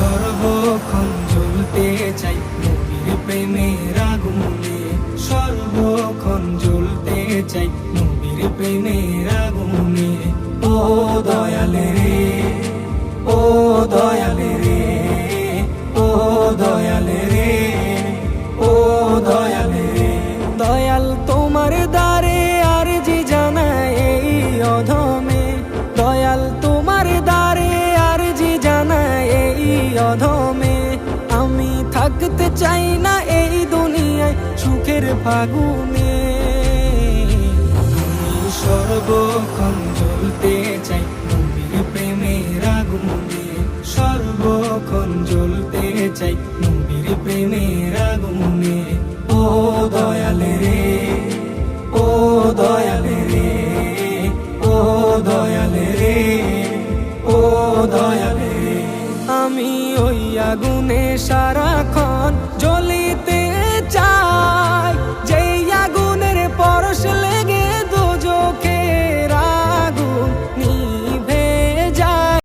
সর্বক্ষণ জ্বলতে চাই নবীর প্রেমের আগুনে সর্বক্ষণ জ্বলতে চাই নবীর প্রেমের আগুনে ও দয়ালে রে, ও দয়ালে রে, ও দয়ালে রে, ও দয়ালে রে। দয়াল তোমার দ্বারে আর জি জানায় অধমে। দয়াল তোমার দ্বারে অধমে আমি থাকতে চাই না এই দুনিয়ায় সুখের ফাগুনে। সর্বক্ষণ জ্বলতে চাই নবীর প্রেমের আগুনে। সর্বক্ষণ জ্বলতে চাই নবীর প্রেমের আগুনে। ও দয়ালে রে আমি ওই আগুনে সারা